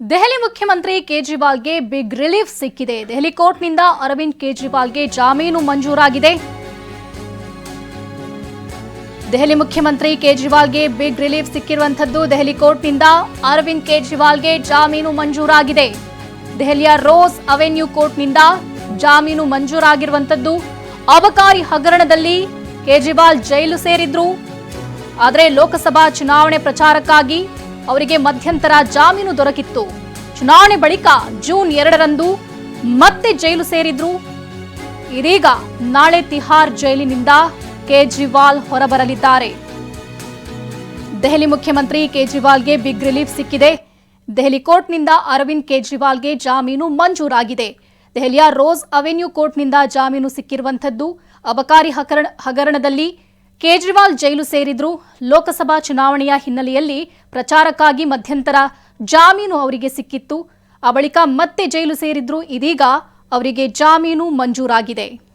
ದೆಹಲಿ ಮುಖ್ಯಮಂತ್ರಿ ಕೇಜ್ರಿವಾಲ್ಗೆ big relief ಸಿಕ್ಕಿದೆ. ದೆಹಲಿ ಕೋರ್ಟ್ನಿಂದ ಅರವಿಂದ್ ಕೇಜ್ರಿವಾಲ್ಗೆ ಜಾಮೀನು ಮಂಜೂರಾಗಿದೆ. ದೆಹಲಿ ಮುಖ್ಯಮಂತ್ರಿ ಕೇಜ್ರಿವಾಲ್ಗೆ ಬಿಗ್ ರಿಲೀಫ್ ಸಿಕ್ಕಿರುವಂತದ್ದು ದೆಹಲಿ ಕೋರ್ಟ್ನಿಂದ ಅರವಿಂದ್ ಕೇಜ್ರಿವಾಲ್ಗೆ ಜಾಮೀನು ಮಂಜೂರಾಗಿದೆ. ದೆಹಲಿಯ ರೋಸ್ ಅವೆನ್ಯೂ ಕೋರ್ಟ್ನಿಂದ ಜಾಮೀನು ಮಂಜೂರಾಗಿರುವಂತದ್ದು ಅಬಕಾರಿ ಹಗರಣದಲ್ಲಿ ಕೇಜ್ರಿವಾಲ್ ಜೈಲು ಸೇರಿದ್ರು. ಆದರೆ ಲೋಕಸಭಾ ಚುನಾವಣೆ ಪ್ರಚಾರಕ್ಕಾಗಿ ಅವರಿಗೆ ಮಧ್ಯಂತರ ಜಾಮೀನು ದೊರಕಿತ್ತು. ಚುನಾವಣೆ ಬಳಿಕ ಜೂನ್ ಎರಡರಂದು ಮತ್ತೆ ಜೈಲು ಸೇರಿದ್ರು. ಇದೀಗ ನಾಳೆ ತಿಹಾರ್ ಜೈಲಿನಿಂದ ಕೇಜ್ರಿವಾಲ್ ಹೊರಬರಲಿದ್ದಾರೆ. ದೆಹಲಿ ಮುಖ್ಯಮಂತ್ರಿ ಕೇಜ್ರಿವಾಲ್ಗೆ ಬಿಗ್ ರಿಲೀಫ್ ಸಿಕ್ಕಿದೆ. ದೆಹಲಿ ಕೋರ್ಟ್ನಿಂದ ಅರವಿಂದ್ ಕೇಜ್ರಿವಾಲ್ಗೆ ಜಾಮೀನು ಮಂಜೂರಾಗಿದೆ. ದೆಹಲಿಯ ರೋಸ್ ಅವೆನ್ಯೂ ಕೋರ್ಟ್ನಿಂದ ಜಾಮೀನು ಸಿಕ್ಕಿರುವಂಥದ್ದು ಅಬಕಾರಿ ಹಗರಣ ಹಗರಣದಲ್ಲಿ ಕೇಜ್ರಿವಾಲ್ ಜೈಲು ಸೇರಿದ್ರು. ಲೋಕಸಭಾ ಚುನಾವಣೆಯ ಹಿನ್ನೆಲೆಯಲ್ಲಿ ಪ್ರಚಾರಕ್ಕಾಗಿ ಮಧ್ಯಂತರ ಜಾಮೀನು ಅವರಿಗೆ ಸಿಕ್ಕಿತ್ತು. ಆ ಮತ್ತೆ ಜೈಲು ಸೇರಿದ್ರು. ಇದೀಗ ಅವರಿಗೆ ಜಾಮೀನು ಮಂಜೂರಾಗಿದೆ.